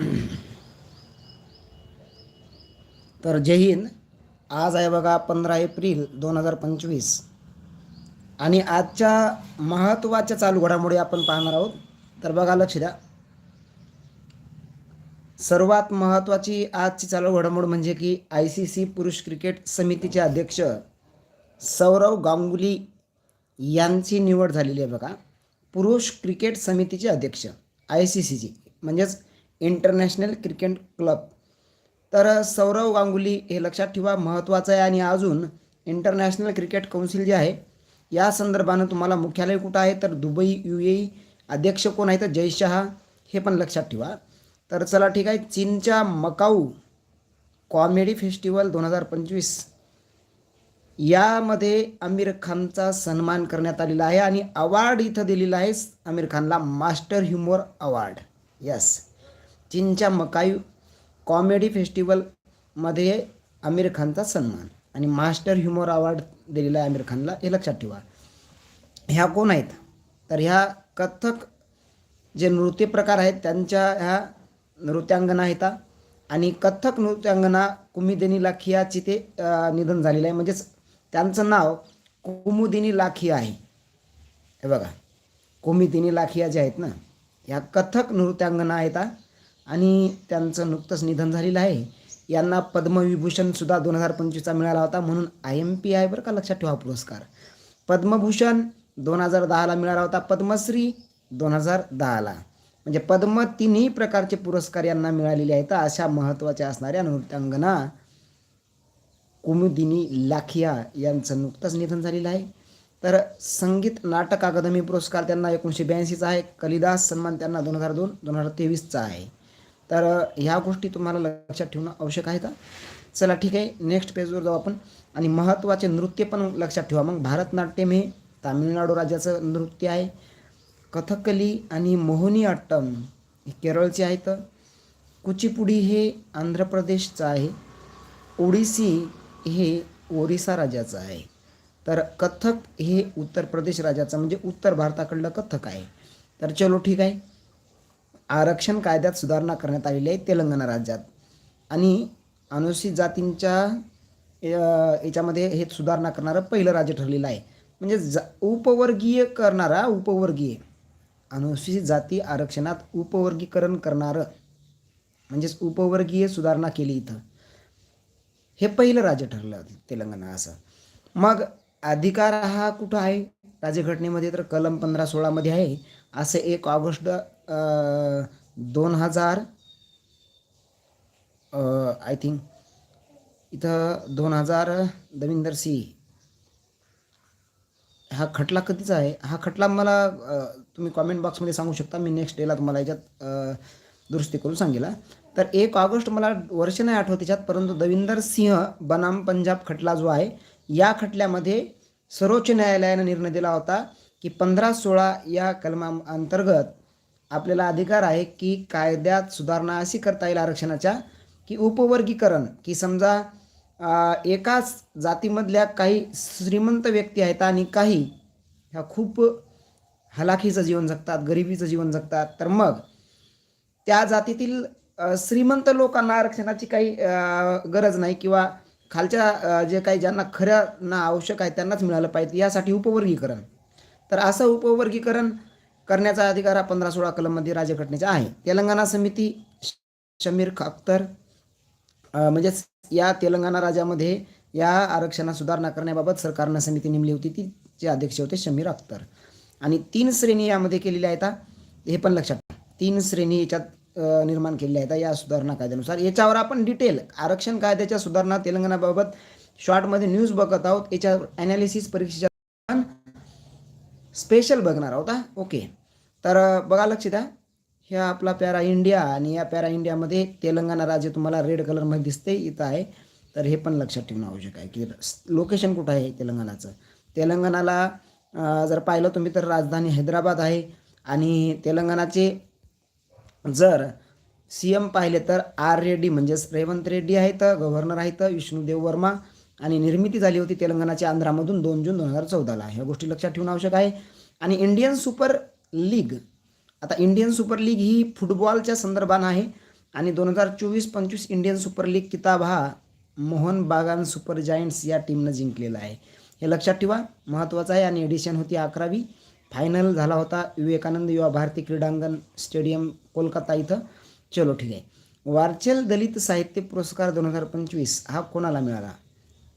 तर जय हिंद. आज आहे बघा पंधरा एप्रिल दोन हजार पंचवीस. आणि आजच्या महत्त्वाच्या चालू घडामोडी आपण पाहणार आहोत. तर बघा लक्ष द्या. सर्वात महत्त्वाची आजची चालू घडामोड म्हणजे की आय सी सी पुरुष क्रिकेट समितीचे अध्यक्ष सौरव गांगुली यांची निवड झालेली आहे बघा. पुरुष क्रिकेट समितीचे अध्यक्ष आय सी सीची म्हणजेच इंटरनॅशनल क्रिकेट क्लब. तर सौरव गांगुली हे लक्षात ठेवा महत्त्वाचं आहे. आणि अजून इंटरनॅशनल क्रिकेट कौन्सिल जे आहे या संदर्भानं तुम्हाला मुख्यालय कुठं आहे? तर दुबई यू ए अध्यक्ष कोण आहे तर जयशहा हे पण लक्षात ठेवा. तर चला ठीक आहे. चीनच्या मकाऊ कॉमेडी फेस्टिवल दोन हजार पंचवीस. यामध्ये आमिर खानचा सन्मान करण्यात आलेला आहे. आणि अवॉर्ड इथं दिलेला आहे आमिर खानला मास्टर ह्युमर अवॉर्ड. यस चीनच्या मकाई कॉमेडी फेस्टिवलमध्ये आमिर खानचा सन्मान आणि मास्टर ह्युमर अवॉर्ड दिलेला आहे आमिर खानला हे लक्षात ठेवा. ह्या कोण आहेत? तर ह्या कथ्थक जे नृत्य प्रकार आहेत त्यांच्या ह्या नृत्यांगना आहेत आणि कथ्थक नृत्यांगना कुमिदिनी लाखियाची ते निधन झालेलं आहे. म्हणजेच त्यांचं नाव कुमुदिनी लाखिया आहे. हे बघा कुमिदिनी लाखिया जे आहेत ना ह्या कथक नृत्यांगना आहेत आणि त्यांचं नुकतंच निधन झालेलं आहे. यांना पद्मविभूषणसुद्धा दोन हजार पंचवीसचा मिळाला होता म्हणून आय एम पी आहे बरं का लक्षात ठेवा पुरस्कार. पद्मभूषण दोन हजार दहाला मिळाला होता. पद्मश्री दोन हजार दहाला म्हणजे पद्म तिन्ही प्रकारचे पुरस्कार यांना मिळालेले आहेत. अशा महत्त्वाच्या असणाऱ्या नृत्यांगना कुमुदिनी लाखिया यांचं नुकतंच निधन झालेलं आहे. तर संगीत नाटक अकादमी पुरस्कार त्यांना एकोणीसशे ब्याऐंशीचा आहे. कलिदास सन्मान त्यांना दोन हजार दोन दोन हजार तेवीसचा आहे. तर ह्या गोष्टी तुम्हाला लक्षात ठेवणं आवश्यक आहे का? चला ठीक आहे. नेक्स्ट पेजवर जाऊ आपण. आणि महत्त्वाचे नृत्य पण लक्षात ठेवा. मग भरतनाट्यम हे तामिळनाडू राज्याचं नृत्य आहे. कथकली आणि मोहिनी अट्टम हे केरळचे आहेत. कुचिपुडी हे आंध्र प्रदेशचं आहे. ओडिसी हे ओरिसा राज्याचं आहे. तर कथक हे उत्तर प्रदेश राज्याचं म्हणजे उत्तर भारताकडलं कथक आहे. तर चलो ठीक आहे. आरक्षण कायद्यात सुधारणा करण्यात आलेली आहे तेलंगणा राज्यात. आणि अनुसूचित जातींच्या याच्यामध्ये हे सुधारणा करणारं पहिलं राज्य ठरलेलं आहे. म्हणजे जा उपवर्गीय करणारा उपवर्गीय. अनुसूचित जाती आरक्षणात उपवर्गीकरण करणारं. म्हणजेच उपवर्गीय सुधारणा केली इथं. हे पहिलं राज्य ठरलं तेलंगणा असं. मग अधिकार हा कुठं आहे? राज्यघटनेमध्ये तर कलम पंधरा सोळामध्ये आहे. असं एक ऑगस्ट दोन हजार आय थिंक इथं दोन हजार दविंदर सिंह हा खटला कधीचा आहे? हा खटला मला तुम्ही कॉमेंट बॉक्समध्ये सांगू शकता. मी नेक्स्ट डेला तुम्हाला याच्यात दुरुस्ती करून सांगितला तर एक ऑगस्ट मला वर्ष नाही आठवत त्याच्यात परंतु दविंदर सिंह बनाम पंजाब खटला जो आहे या खटल्यामध्ये सर्वोच्च न्यायालयानं निर्णय दिला होता की पंधरा सोळा या कलमा अंतर्गत आपल्याला अधिकार आहे की कायद्यात सुधारणा अशी करता येईल आरक्षणाच्या की उपवर्गीकरण की समजा एकाच जातीमधल्या काही श्रीमंत व्यक्ती आहेत आणि काही ह्या खूप हलाखीचं जीवन जगतात गरिबीचं जीवन जगतात तर मग त्या जातीतील श्रीमंत लोकांना आरक्षणाची काही गरज नाही किंवा खालच्या जे काही ज्यांना खऱ्यांना आवश्यक आहे त्यांनाच मिळालं पाहिजे यासाठी उपवर्गीकरण. तर असं उपवर्गीकरण करण्याचा अधिकार हा पंधरा सोळा कलममध्ये राज्यघटनेचा आहे. तेलंगणा समिती शमीर अख्तर म्हणजेच या तेलंगणा राज्यामध्ये या आरक्षणात सुधारणा करण्याबाबत सरकारनं समिती नेमली होती. ती जे अध्यक्ष होते शमीर अख्तर. आणि तीन श्रेणी यामध्ये केलेल्या आहेत हे पण लक्षात ठेवा. तीन श्रेणी याच्यात निर्माण केलेल्या आहेत या सुधारणा कायद्यानुसार. याच्यावर आपण डिटेल आरक्षण कायद्याच्या सुधारणा तेलंगणाबाबत शॉर्टमध्ये न्यूज बघत आहोत. याच्यावर ॲनालिसिस परीक्षेच्या आपण स्पेशल बघणार आहोत ओके तर बघा लक्ष द्या ह्या आपला पॅरा इंडिया आणि या पॅरा इंडियामध्ये तेलंगणा राज्य तुम्हाला रेड कलरमध्ये दिसते इथं आहे. तर हे पण लक्षात ठेवणं आवश्यक आहे की लोकेशन कुठं आहे तेलंगणाचं? तेलंगणाला जर पाहिलं तुम्ही तर राजधानी हैदराबाद आहे आणि तेलंगणाचे जर सी एम पाहिले तर आर रेड्डी म्हणजेच रेवंत रेड्डी आहेत गव्हर्नर आहेत विष्णुदेव वर्मा आणि निर्मिती झाली होती तेलंगणाच्या आंध्रामधून दोन जून दोन हजार चौदाला. ह्या गोष्टी लक्षात ठेवणं आवश्यक आहे. आणि इंडियन सुपर लीग. आता इंडियन सुपर लीग ही फुटबॉलच्या संदर्भानं आहे आणि दोन हजार चोवीस पंचवीस इंडियन सुपर लीग किताब हा मोहन बागान सुपर जायंट्स या टीमनं जिंकलेला आहे. हे लक्षात ठेवा महत्त्वाचं आहे आणि एडिशन होती अकरावी. फायनल झाला होता विवेकानंद युवा भारती क्रीडांगण स्टेडियम कोलकाता इथं. चलो ठीक आहे. वारचेल दलित साहित्य पुरस्कार दोन हजार पंचवीस हा कोणाला मिळाला?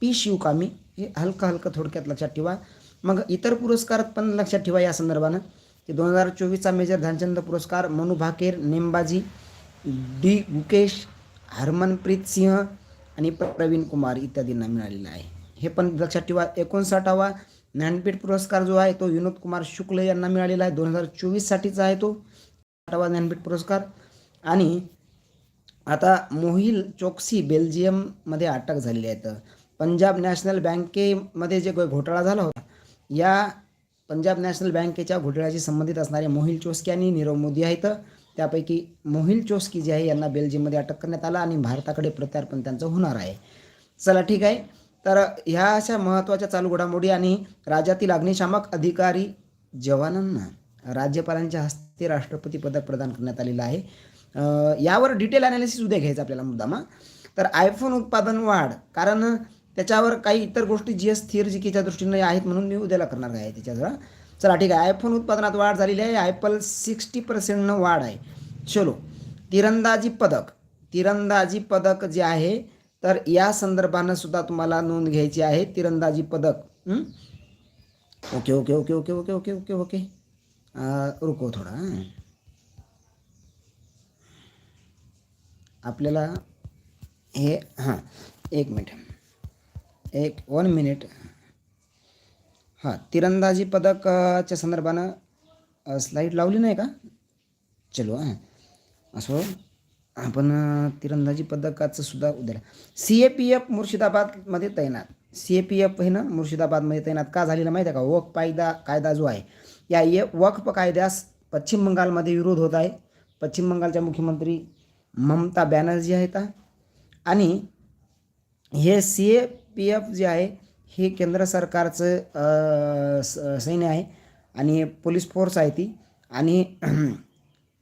पी शिवकामी. हे हलकं हलकं थोडक्यात लक्षात ठेवा. मग इतर पुरस्कार पण लक्षात ठेवा या संदर्भानं. की दोन हजार चोवीसचा मेजर ध्यानचंद पुरस्कार मनु भाकेर नेमबाजी डी गुकेश हरमनप्रीत सिंह आणि प्रवीण कुमार इत्यादींना मिळालेला आहे. हे पण लक्षात ठेवा एकोणसाठावा ज्ञानपीठ पुरस्कार जो आहे तो विनोद कुमार शुक्ल यांना मिळालेला आहे. दोन हजार चोवीससाठीचा आहे तो साठावा ज्ञानपीठ पुरस्कार. आणि आता मोहिल चोक्सी बेल्जियममध्ये अटक झालेली आहेत पंजाब नॅशनल बँकेमध्ये जे घोटाळा झाला होता या पंजाब नॅशनल बँकेच्या घोटाळ्याशी संबंधित असणारे मोहिल चोस्की आणि नीरव मोदी आहेत. त्यापैकी मोहिल चोस्की जे आहे यांना बेल्जियममध्ये अटक करण्यात आला आणि भारताकडे प्रत्यार्पण त्यांचं होणार आहे. चला ठीक आहे. तर ह्या अशा महत्त्वाच्या चालू घडामोडी आणि राज्यातील अग्निशामक अधिकारी जवानांना राज्यपालांच्या हस्ते राष्ट्रपती पदक प्रदान करण्यात आलेलं आहे. यावर डिटेल अनालिसिस उद्या घ्यायचं आपल्याला मुद्दामा. तर आयफोन उत्पादन वाढ कारण त्याच्यावर काही इतर गोष्टी जी एस जिकीच्या दृष्टीने आहेत म्हणून मी उद्याला करणार आहे त्याच्याजवळ चला ठीक आहे आयफोन उत्पादनात वाढ झालेली आहे आयपल सिक्स्टी पर्सेंटनं वाढ आहे. चलो तिरंदाजी पदक. तिरंदाजी पदक जे आहे तर या संदर्भानं सुद्धा तुम्हाला नोंद घ्यायची आहे तिरंदाजी पदक. Okay okay okay okay okay okay okay okay. रुको थोडा आपल्याला हे हां एक मिनिट. एक वन मिनिट हां तिरंदाजी पदकाच्या संदर्भानं स्लाईड लावली नाही का? चलो हां. असो आपण तिरंदाजी पदकाचं सुद्धा उद्या सी ए पी एफ मुर्शिदाबादमध्ये तैनात. सी ए पी एफ हे ना मुर्शिदाबादमध्ये तैनात. का झालेलं माहिती आहे का? वक कायदा कायदा जो आहे या ये वक्फ कायद्यास पश्चिम बंगालमध्ये विरोध होत आहे. पश्चिम बंगालच्या मुख्यमंत्री ममता बॅनर्जी आहेत. आणि हे सी ए पी एफ जे आहे हे केंद्र सरकारचं स- सैन्य आहे आणि पोलीस फोर्स आहे ती. आणि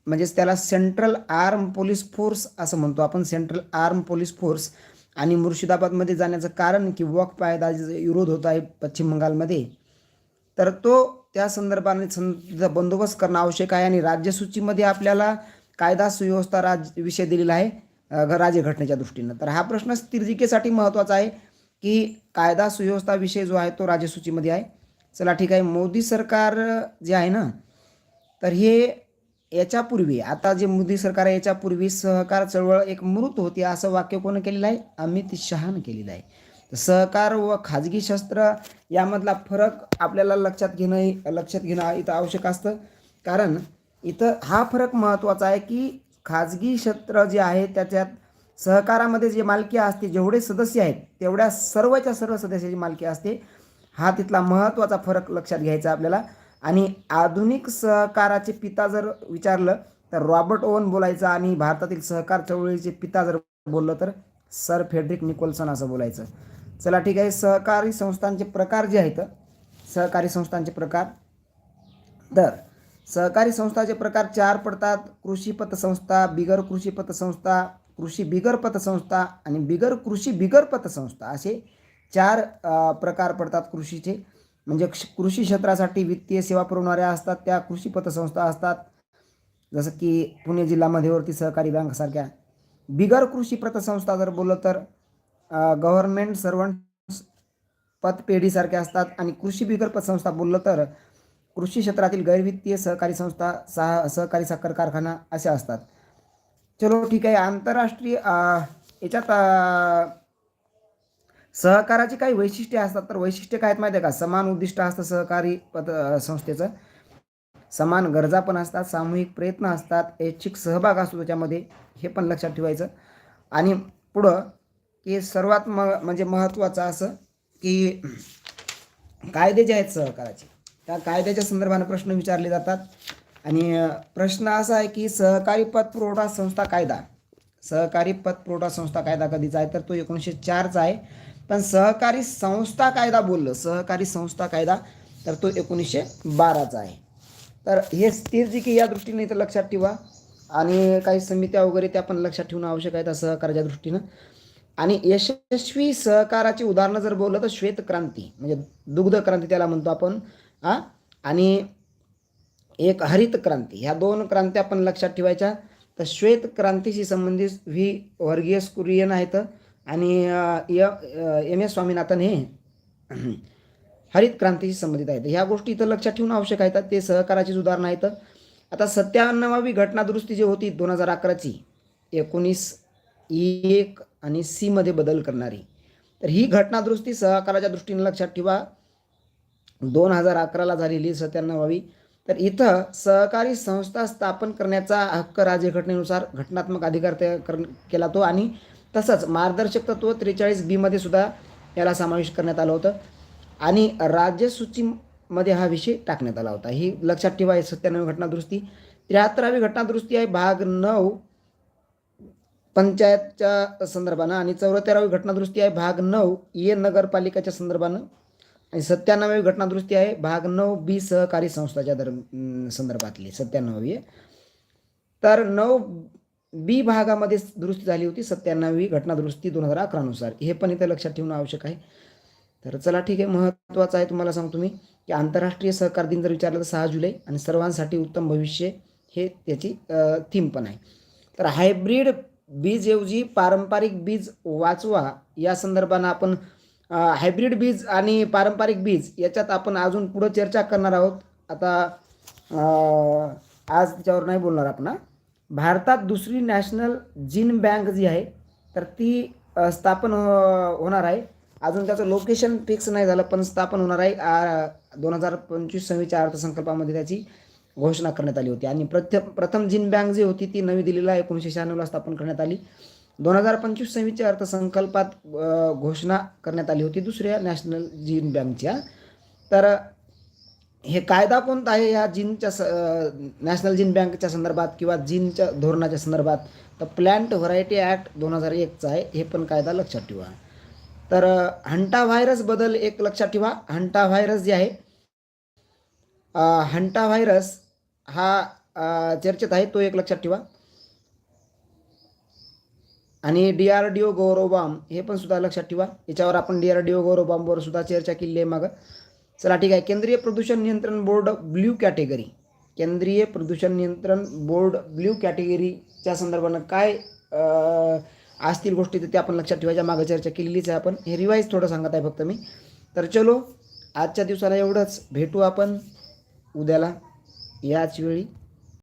म्हणजेच त्याला सेंट्रल आर्म पोलीस फोर्स असं म्हणतो आपण सेंट्रल आर्म पोलीस फोर्स. आणि मुर्शिदाबादमध्ये जाण्याचं कारण की वॉक पायदा विरोध होत आहे पश्चिम बंगालमध्ये तर तो त्या संदर्भाने सं बंदोबस्त करणं आवश्यक आहे आणि राज्यसूचीमध्ये आपल्याला कायदा सुव्यवस्था राज विषय दिलेला आहे घ- राज्यघटनेच्या दृष्टीनं. तर हा प्रश्न स्थिरजिकेसाठी महत्त्वाचा आहे की कायदा सुव्यवस्था विषय जो आहे तो राज्यसूचीमध्ये आहे. चला ठीक आहे मोदी सरकार जे आहे ना तर हे याच्यापूर्वी आता जे मोदी सरकार आहे याच्यापूर्वी सहकार चळवळ एक मृत होती असं वाक्य कोण केलेलं आहे? अमित शहानं केलेलं आहे. तर सहकार व खाजगी शस्त्र यामधला फरक आपल्याला लक्षात घेणं लक्षात घेणं इथं आवश्यक असतं. कारण इथं हा फरक महत्त्वाचा आहे की खाजगी क्षेत्र जे आहे त्याच्यात सहकारामध्ये जे मालकी असते जेवढे सदस्य आहेत तेवढ्या सर्वच्या सर्व सदस्याची मालकी असते. हा तिथला महत्त्वाचा फरक लक्षात घ्यायचा आपल्याला. आणि आधुनिक सहकाराचे पिता जर विचारलं तर रॉबर्ट ओवन बोलायचं आणि भारतातील सहकार चळवळीचे पिता जर बोललं तर सर फेड्रिक निकोल्सन असं बोलायचं. चला ठीक आहे. सहकारी संस्थांचे प्रकार जे आहेत सहकारी संस्थांचे प्रकार. तर सहकारी संस्थाचे प्रकार चार पडतात. कृषी पतसंस्था बिगर कृषी पतसंस्था कृषी बिगर पतसंस्था आणि बिगर कृषी बिगर पतसंस्था असे चार प्रकार पडतात कृषीचे. म्हणजे कृषी क्षेत्रासाठी वित्तीय सेवा पुरवणाऱ्या असतात त्या कृषी पतसंस्था असतात. जसं की पुणे जिल्हा मध्यवर्ती सहकारी बँकसारख्या बिगर कृषी पतसंस्था जर बोललं तर गव्हर्नमेंट सर्वंट पतपेढीसारख्या असतात. आणि कृषी बिगर पतसंस्था बोललं तर कृषी क्षेत्रातील गैरवित्तीय सहकारी संस्था सहा सहकारी साखर कारखाना असे असतात. चलो ठीक आहे आंतरराष्ट्रीय याच्यात सहकाराची काही वैशिष्ट्ये असतात तर वैशिष्ट्य काय आहेत माहिती आहे का? समान उद्दिष्ट असतं सहकारी पद संस्थेचं. समान गरजा पण असतात सामूहिक प्रयत्न असतात ऐच्छिक सहभाग असतो त्याच्यामध्ये हे पण लक्षात ठेवायचं. आणि पुढं की सर्वात म म्हणजे महत्त्वाचं असं की कायदे जे आहेत सहकाराचे त्या कायद्याच्या संदर्भाने प्रश्न विचारले जातात. आणि प्रश्न असा आहे की सहकारी पतपुरवठा संस्था कायदा. सहकारी पतपुरवठा संस्था कायदा कधीचा आहे? तर तो एकोणीसशे चारचा आहे. पण सहकारी संस्था कायदा बोललं सहकारी संस्था कायदा तर तो एकोणीसशे बाराचा आहे. तर हे स्थिर जी की या दृष्टीने इथं लक्षात ठेवा. आणि काही समित्या वगैरे त्या पण लक्षात ठेवणं आवश्यक आहे त्या सहकाराच्या दृष्टीनं. आणि यशस्वी सहकाराची उदाहरणं जर बोललं तर श्वेत क्रांती म्हणजे दुग्ध क्रांती त्याला म्हणतो आपण हां. आणि एक हरित क्रांती. ह्या दोन क्रांत्या आपण लक्षात ठेवायच्या. तर श्वेत क्रांतीशी संबंधित व्ही वर्गीय कुरियन आहेत. आणि य एम एस स्वामीनाथन हे हरित क्रांतीशी संबंधित आहेत. ह्या गोष्टी इथं लक्षात ठेवणं आवश्यक आहेत ते सहकाराचीच उदाहरणं आहेत. आता सत्त्याण्णवावी घटनादुरुस्ती जी होती दोन हजार अकराची एकोणीस एक आणि सीमध्ये बदल करणारी. तर ही घटनादुरुस्ती सहकाराच्या दृष्टीने लक्षात ठेवा. दोन हजार अकराला झालेली सत्त्याण्णवावी तर इथं सहकारी संस्था स्थापन करण्याचा हक्क राज्यघटनेनुसार घटनात्मक अधिकार तयार कर केला तो आणि तसंच मार्गदर्शक तत्व त्रेचाळीस बीमध्ये सुद्धा याला समावेश करण्यात आलं होतं. आणि राज्यसूचीमध्ये हा विषय टाकण्यात आला होता. ही लक्षात ठेवा ही सत्त्याण्णवी घटनादुरुस्ती. त्र्याहत्तरावी घटनादुरुस्ती आहे. भाग नऊ पंचायतच्या संदर्भानं आणि चौऱ्याहत्तरावी घटनादुरुस्ती आहे. भाग नऊ ये नगरपालिकाच्या संदर्भानं. आणि सत्त्याण्णवी घटनादुरुस्ती आहे. भाग नऊ बी सहकारी संस्थाच्या दर संदर्भातली. सत्त्याण्णवी आहे. तर नऊ बी भागामध्ये दुरुस्ती झाली होती. सत्त्याण्णवी घटनादुरुस्ती दोन हजार अकरानुसार. हे पण इथं लक्षात ठेवणं आवश्यक आहे. तर चला ठीक आहे. महत्त्वाचं आहे तुम्हाला सांगतो मी की आंतरराष्ट्रीय सहकार दिन जर विचारलं तर सहा जुलै आणि सर्वांसाठी उत्तम भविष्य हे त्याची थीम पण आहे. तर हायब्रीड बीजऐवजी पारंपरिक बीज वाचवा या संदर्भानं आपण हायब्रीड बीज आणि पारंपरिक बीज याच्यात आपण अजून पुढं चर्चा करणार आहोत. आता आज त्याच्यावर नाही बोलणार आपण भारतात दुसरी नॅशनल जीन बँक जी आहे तर ती स्थापन हो- होणार आहे. अजून त्याचं लोकेशन फिक्स नाही झालं पण स्थापन होणार आहे. दोन हजार पंचवीस सव्वीसच्या अर्थसंकल्पामध्ये त्याची घोषणा करण्यात आली होती. आणि प्रथम प्रथम जीन बँक जी होती ती नवी दिल्लीला एकोणीसशे शहाण्णवला स्थापन करण्यात आली. दोन हजार पंचवीस सव्वीसच्या अर्थसंकल्पात घोषणा करण्यात आली होती दुसऱ्या नॅशनल जीन बँकच्या. तर हे कायदा कोणता आहे? या जीनच्या स नॅशनल जीन बँकच्या संदर्भात किंवा जीनच्या धोरणाच्या संदर्भात? तर प्लॅन्ट व्हरायटी ॲक्ट दोन हजार एकचा आहे हे पण कायदा लक्षात ठेवा. तर हंटा हंटा व्हायरसबद्दल एक लक्षात ठेवा. हंटा व्हायरस जे आहे हंटा व्हायरस हा चर्चेत आहे तो एक लक्षात ठेवा. आणि डी आर डी ओ गौरवबाम हे पण सुद्धा लक्षात ठेवा. याच्यावर आपण डी आर डी ओ गौरवबामवर सुद्धा चर्चा केली आहे मागं. चला ठीक आहे. केंद्रीय प्रदूषण नियंत्रण बोर्ड ब्ल्यू कॅटेगरी. केंद्रीय प्रदूषण नियंत्रण बोर्ड ब्ल्यू कॅटेगरीच्या संदर्भानं काय असतील गोष्टी तर त्या आपण लक्षात ठेवायच्या मागं चर्चा केलेलीच आहे आपण. हे रिवाईज थोडं सांगत आहे फक्त मी. तर चलो आजच्या दिवसाला एवढंच. भेटू आपण उद्याला. याच वेळी.